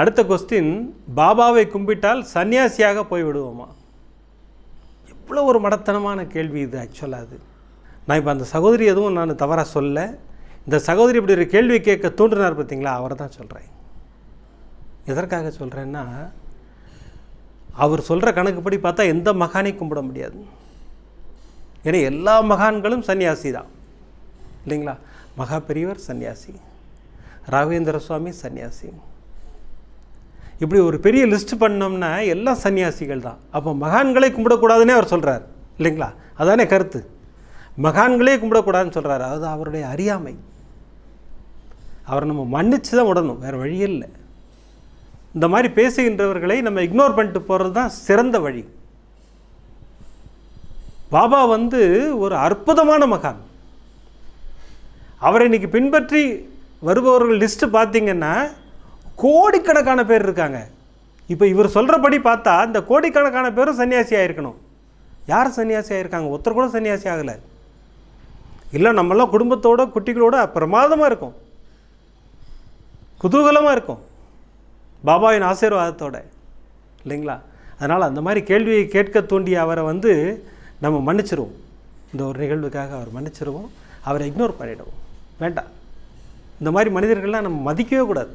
அடுத்த கொஸ்டின் பாபாவை கும்பிட்டால் சன்னியாசியாக போய் விடுவோமா எவ்வளோ ஒரு மடத்தனமான கேள்வி இது ஆக்சுவலாக அது. நான் இப்போ அந்த சகோதரி எதுவும் நான் தவறாக சொல்ல இந்த சகோதரி இப்படி ஒரு கேள்வி கேட்க தூண்டினார் பார்த்தீங்களா? அவரை தான் சொல்கிறேன் எதற்காக சொல்கிறேன்னா அவர் சொல்கிற கணக்குப்படி பார்த்தா எந்த மகானையும் கும்பிட முடியாது. ஏன்னா எல்லா மகான்களும் சன்னியாசி தான். இல்லைங்களா? மகா பெரியவர் சன்னியாசி. ராகவேந்திர சுவாமி சன்னியாசி. இப்படி ஒரு பெரிய லிஸ்ட் பண்ணோம்னா எல்லாம் சன்னியாசிகள் தான். அப்போ மகான்களை கும்பிடக்கூடாதுன்னே அவர் சொல்கிறார் இல்லைங்களா? அதானே கருத்து. மகான்களே கும்பிடக்கூடாதுன்னு சொல்கிறாரு அது அவருடைய அறியாமை. அவரை நம்ம மன்னிச்சு தான் விடணும். வேறு வழியே இல்லை. இந்த மாதிரி பேசுகின்றவர்களை நம்ம இக்னோர் பண்ணிட்டு போகிறது தான் சிறந்த வழி. பாபா வந்து ஒரு அற்புதமான மகான். அவரை இன்னைக்கு பின்பற்றி வருபவர்கள் லிஸ்ட்டு பார்த்தீங்கன்னா கோடிக்கணக்கான பேர் இருக்காங்க. இப்போ இவர் சொல்கிறபடி பார்த்தா இந்த கோடிக்கணக்கான பேரும் சன்னியாசி ஆகிருக்கணும் யார் சன்னியாசி ஆகிருக்காங்க ஒருத்தர் கூட சன்னியாசி ஆகலை. இல்லை நம்மளாம் குடும்பத்தோட குட்டிகளோட பிரமாதமாக இருக்கும். குதூகலமாக இருக்கும். பாபாவின் ஆசீர்வாதத்தோட. இல்லைங்களா? அதனால் அந்த மாதிரி கேள்வியை கேட்க தூண்டிய அவரை வந்து நம்ம மன்னிச்சிருவோம். இந்த ஒரு நிகழ்வுக்காக அவர் மன்னிச்சிருவோம். அவரை இக்னோர் பண்ணிவிடுவோம் வேண்டாம். இந்த மாதிரி மனிதர்கள்லாம் நம்ம மதிக்கவே கூடாது.